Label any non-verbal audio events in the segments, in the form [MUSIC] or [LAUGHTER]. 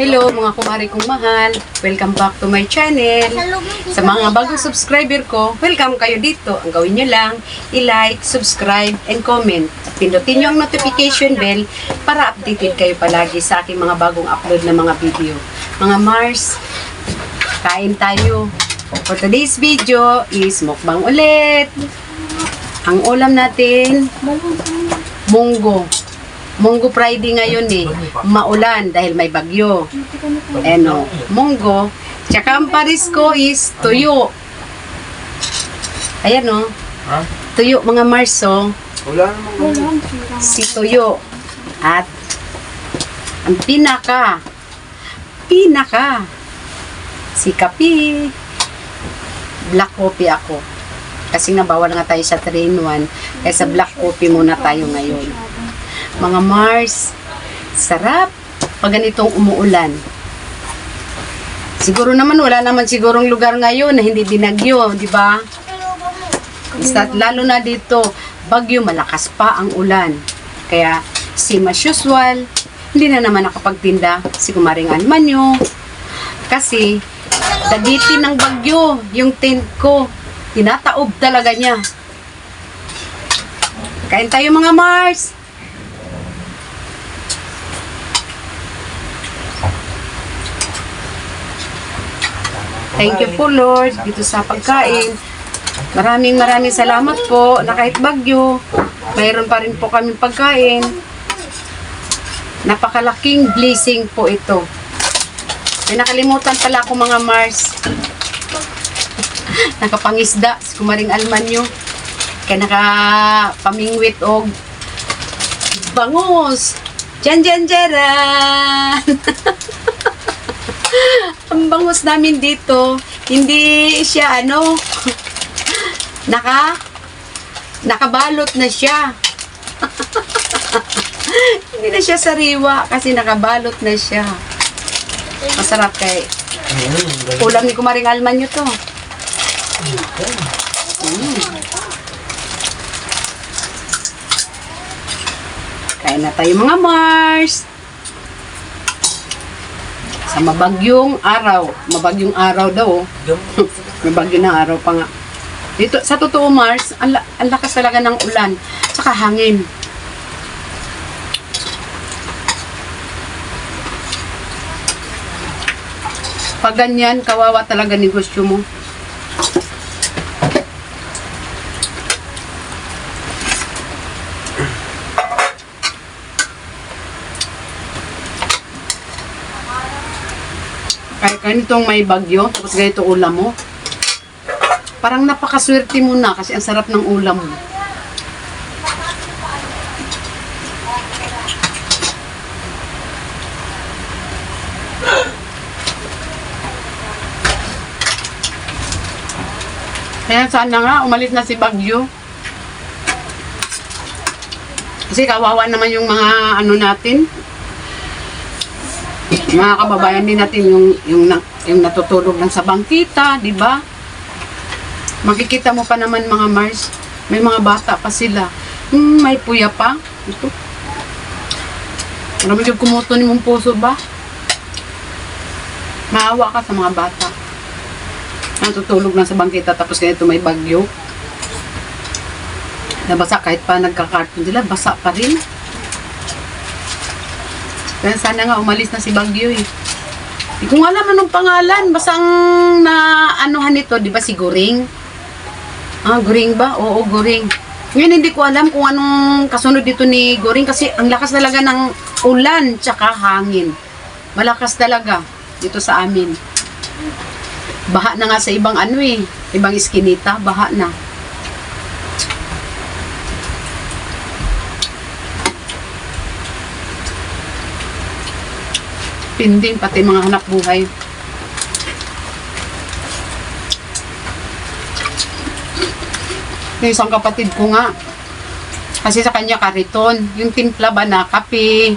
Hello mga kumari kong mahal. Welcome back to my channel. Sa mga bagong subscriber ko, welcome kayo dito. Ang gawin nyo lang, i-like, subscribe, and comment. At pindutin nyo ang notification bell para updated kayo palagi sa aking mga bagong upload na mga video. Mga Mars, kain tayo. For today's video is mukbang ulit. Ang ulam natin, munggo. Munggo Friday ngayon eh. Maulan dahil may bagyo. Ano, munggo. Tsaka ang paris ko is tuyo. Ayan o. Ha? Tuyo mga Marso. Namang Si tuyo. At ang pinaka. Pinaka. Si kapi. Black coffee ako. Kasi nga bawal nga tayo sa 3-in-1. Kaya sa black coffee muna tayo ngayon. Mga Mars, sarap pag ganitong umuulan. Siguro naman wala naman sigurong lugar ngayon na hindi binagyo, di ba? Lalo na dito, bagyo malakas pa ang ulan. Kaya same as usual, hindi na naman nakapagtinda si Kumaring Almanyo. Kasi dagitin ng bagyo yung tent ko. Tinataob talaga niya. Kain tayo mga Mars! Thank you po Lord dito sa pagkain. Maraming maraming salamat po na kahit bagyo, mayroon pa rin po kami pagkain. Napakalaking blessing po ito. May nakalimutan pala ako mga Mars. [LAUGHS] Nakapangisda si Kumaring Almanyo. Kaya nakapamingwit og bangus. Jan jan jaran. [LAUGHS] Ang bangus namin dito, hindi siya ano, naka, nakabalot na siya. [LAUGHS] hindi na siya sariwa kasi nakabalot na siya. Masarap kay ulam ni Kumaring Alman nyo to. Mm. Kain na tayo mga Mars. Sa mabagyong araw. Mabagyong araw daw. oh. [LAUGHS] Mabagyo na araw pa nga. Dito, sa totoo Mars, ang, ang lakas talaga ng ulan. Tsaka hangin. Pag ganyan, kawawa talaga negosyo mo. Kahit ganitong may bagyo, tapos ganito ulam mo, parang napakaswerte mo na kasi ang sarap ng ulam mo. Kaya sana nga, umalis na si Bagyo. Kasi kawawa naman yung mga ano natin, mga kababayan din natin yung yung yung natutulog lang sa bangkita, di ba? Makikita mo pa naman mga Mars, may mga bata pa sila. Hmm, may puya pa. Ito. Marami yung kumuto ni mong puso ba? Maawa ka sa mga bata. Natutulog lang sa bangkita tapos ganito may bagyo. Nabasa kahit pa nagkakarton sila, basa pa rin. Kaya sana nga umalis na si Bagyo eh. Hindi ko alam anong pangalan. Basta ang na anuhan nito, di ba si Goring? Ah, Goring ba? Oo, Goring. Ngayon hindi ko alam kung anong kasunod dito ni Goring kasi ang lakas talaga ng ulan tsaka hangin. Malakas talaga dito sa amin. Baha na nga sa ibang ano eh. Ibang iskinita, baha na. Pinding, pati mga anak buhay. Yung isang kapatid ko nga, kasi sa kanya kariton, yung timpla ba na kape,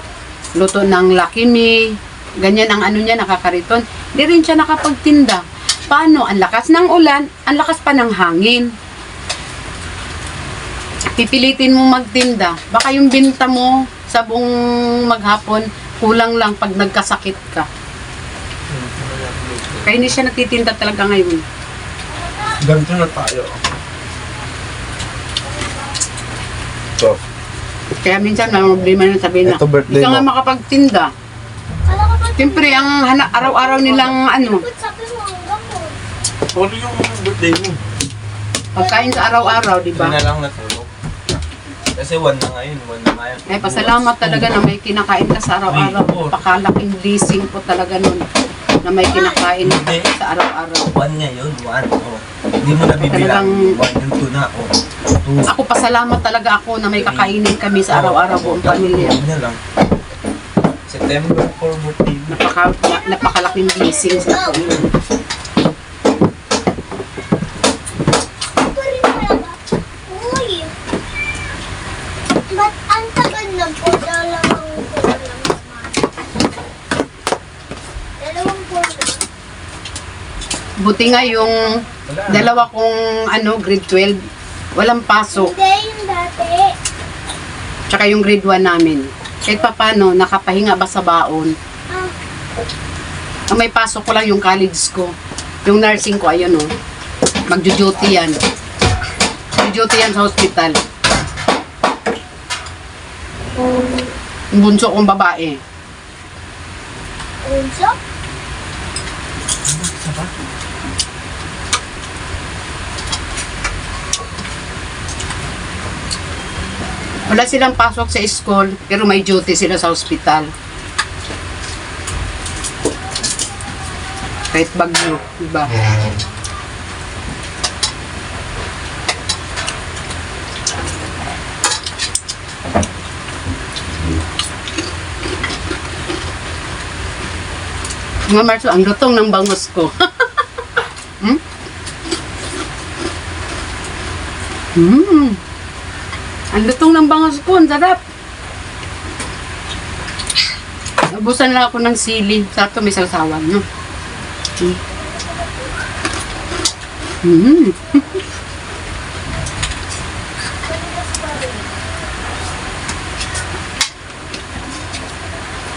luto ng lakimi, ganyan ang ano niya, nakakariton. Hindi rin siya nakapagtinda. Paano? Ang lakas ng ulan, ang lakas pa ng hangin. Pipilitin mo magtinda. Baka yung binta mo sa buong maghapon, kulang lang pag nagkasakit ka. Kaya hindi siya natitinda talaga ngayon. Ganito na tayo. So, Kaya minsan may problema na sabihin na, Ito, birthday hindi ka nga mo." makapagtinda. Siyempre, ang hana, araw-araw nilang ano, ano yung birthday mo? pagkain sa araw-araw, di ba? Hindi na lang natulog. Kasi one na ngayon, one na ngayon. Eh, pasalamat talaga na may kinakain ka sa araw-araw. Ay, oo. Napakalaking blessing po talaga nun na may kinakain ka Hindi. sa araw-araw. One ngayon, one. Oh. Hindi mo nabibilang. Talagang- One yung two na. Oh. Two. Ako pasalamat talaga ako na may kakainin kami sa araw-araw buong pamilya. One na lang. September 4 birthday. Napaka, napakalaking blessing sa ako. Ito rin talaga. Uy. Ba't ang tagal na po? Dalawang po lang naman. Dalawang po lang. Buti nga yung dalawa kong ano, grade 12, walang pasok. Hindi, yung dati. Tsaka yung grade 1 namin. Kahit pa paano, nakapahinga ba sa baon. Ah, Ang may pasok ko lang yung college ko. Yung nursing ko, ayun o. Magjo-duty yan. Magjo-duty yan sa hospital. Yung bunso kong babae. unso? Wala silang pasok sa school, pero may duty sila sa hospital. Kahit bagyo, diba? Mga Marso, ang lutong ng bangus ko. [LAUGHS] hmm? Hmm. Ang lutong ng bangus ko, ang sarap. Nabusan lang ako ng sili. Sakto may sausawan, no? Mm. [LAUGHS]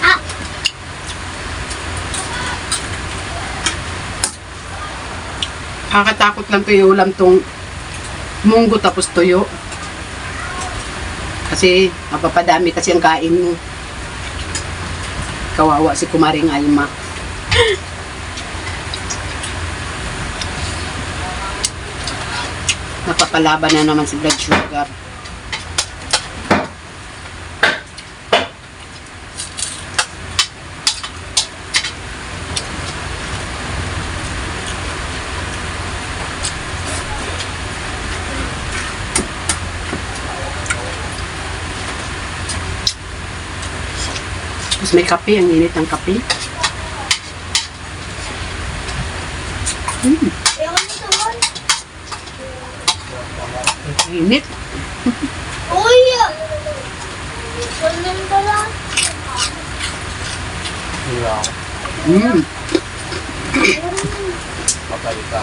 Ah, Kakatakot lang tuyo ulam tong munggo tapos tuyo. Kasi mapapadami kasi ang kain mo. Kawawa si Kumaring Alma. Napapalaban na naman si blood sugar. Tapos may kape, ang init ng kape. Hmm, naman. init. Uy! Ganun pala. Mm. Patay ka.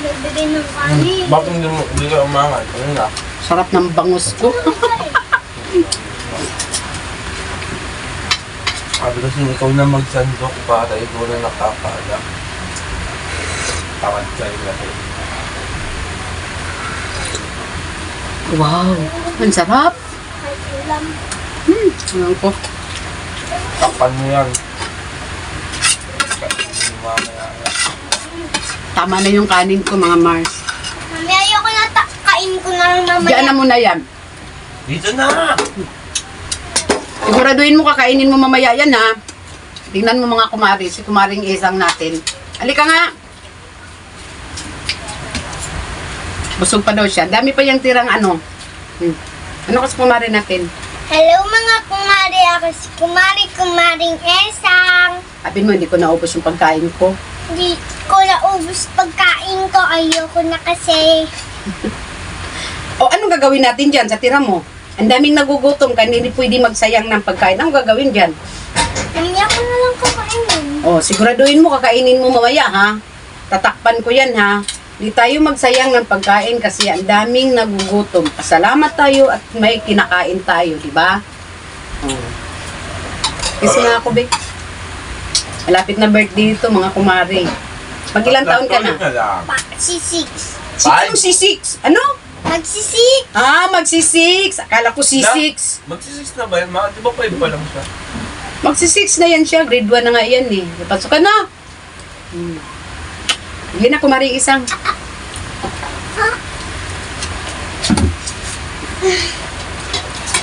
Nagbigay ng kanin. Bakit hindi mo, hindi ka umangat? Ano na? Sarap ng bangus ko. [LAUGHS] Sabi kasi ikaw na magsandok para ikaw na nakakala. Tawad ka rin kasi. wow, ang sarap. Hmm, ano ko. Tapan mo yan. Tama na yung kanin ko, mga Mars. Mami, ayoko na ta- kain ko na mamaya. Diyan na muna yan. Dito na! Siguraduhin mo kakainin mo mamaya yan, ha? Tingnan mo mga kumari, si kumaring isang natin. Halika nga. Busog pa daw siya. Dami pa yung tirang ano. Hmm. Ano kasi kumari natin? Hello mga kumari, ako si Kumari Kumaring Esang. Sabi mo, hindi ko naubos yung pagkain ko. Hindi ko naubos pagkain ko, ayoko na kasi. [LAUGHS] O anong gagawin natin dyan sa tira mo? Ang daming nagugutom, kaya hindi pwede magsayang ng pagkain. Anong gagawin dyan? Mamaya ko na lang kakainin. O, siguraduhin mo, kakainin mo mamaya, ha? Tatakpan ko yan, ha? Hindi tayo magsayang ng pagkain kasi ang daming nagugutom. Pasalamat tayo at may kinakain tayo, di ba? O. Kasi nga ako, Bek. Malapit na birthday nito, mga kumari. Mag ilang taon ka na? Pa, si six. Si Five. si six. Ano? Magsisik. Ah, magsi-six. Akala ko si six. Magsisis na ba yan? Ma, di ba 5 pa lang siya? Magsi-six na yan siya. Grade 1 na nga yan eh. Napasok ka na. Hmm. Hindi na kumari isang.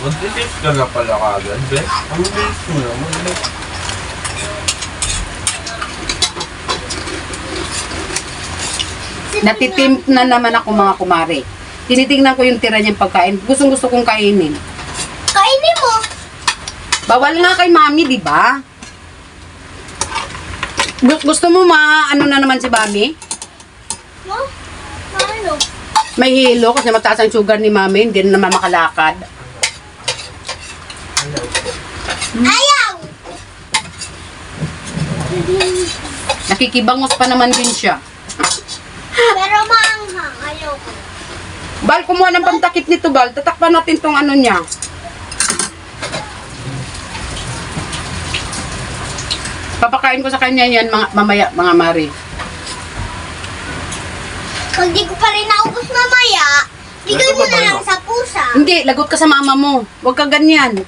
Magsisis ka na pala kagad, be. Ang bilis mo naman, be. Natitimp na naman ako mga kumari. Tinitingnan ko yung tira niyang pagkain. Gustong gusto kong kainin. Kainin mo. Bawal nga kay mami, di ba? Gu- Gusto mo ma, ano na naman si mami? Mo? Ano? May hilo kasi mataas ang sugar ni mami, hindi na naman makalakad. Ayaw! Nakikibangos pa naman din siya. Pero maanghang. Ayaw ko. Bal, kumuha ng pantakip nito, Bal. Tatakpan natin tong ano niya. Papakain ko sa kanya yan mga, mamaya, mga mari. Kung di ko pa rin naubos mamaya, bigay mo na lang sa pusa. Hindi, lagot ka sa mama mo. Huwag ka ganyan.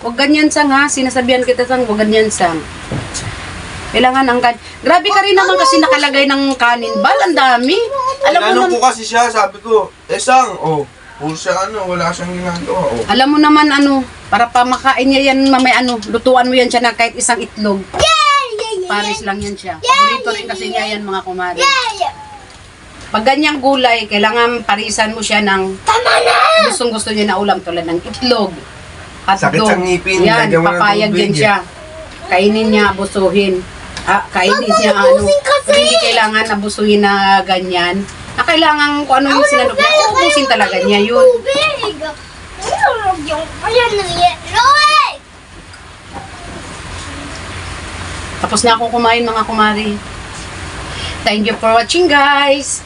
Huwag ganyan sang ha. Sinasabihan kita sang, huwag ganyan sang. Kailangan ang kan. Grabe ka rin naman kasi nakalagay ng kanin. Bal, ang dami. Alam mo Tinanong naman, ko kasi siya, sabi ko, eh sang, oh, puro siya ano, wala siyang ginagawa, oh. alam mo naman ano, para pa makain niya yan mamaya ano, lutuan mo yan siya na kahit isang itlog. Paris lang yan siya. Paborito rin kasi niya yan mga kumari. Pag ganyang gulay, kailangan parisan mo siya ng Tama na! gustong gusto niya na ulam tulad ng itlog. Sakit hotdog. sa ngipin, Yan, lagyan mo ng papayag tubig yan eh. siya. Kainin niya, abusuhin. Ah, kainin niya ano. hindi kailangan abusuhin na ganyan. Na kailangan kung ano yung sinanok niya, uubusin talaga niya yun. Tapos na ako kumain mga kumari. Thank you for watching guys.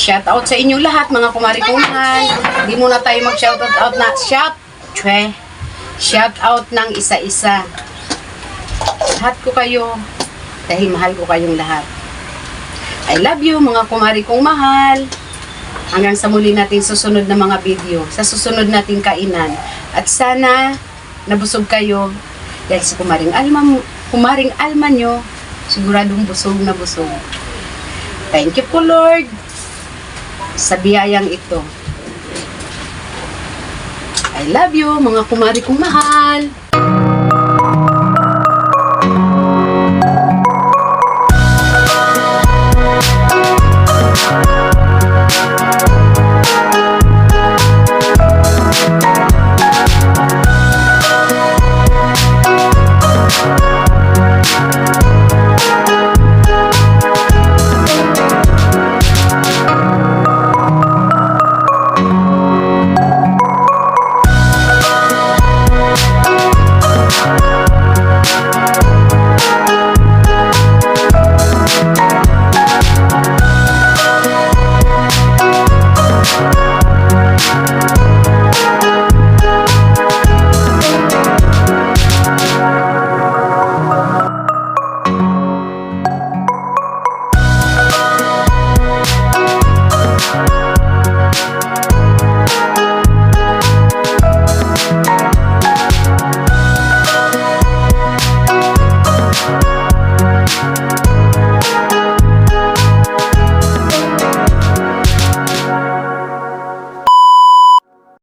Shout out sa inyong lahat mga kumari kong mahal. Hindi muna tayo mag shout out, out na shout. Chwe. Shout out ng isa-isa. Lahat ko kayo. Dahil mahal ko kayong lahat. I love you mga kumari kong mahal. Hanggang sa muli natin susunod na mga video. Sa susunod nating kainan. At sana nabusog kayo dahil sa kumaring alma, kumaring alma nyo, siguradong busog na busog. Thank you po Lord sa biyayang ito. I love you mga kumari kong mahal. Bye.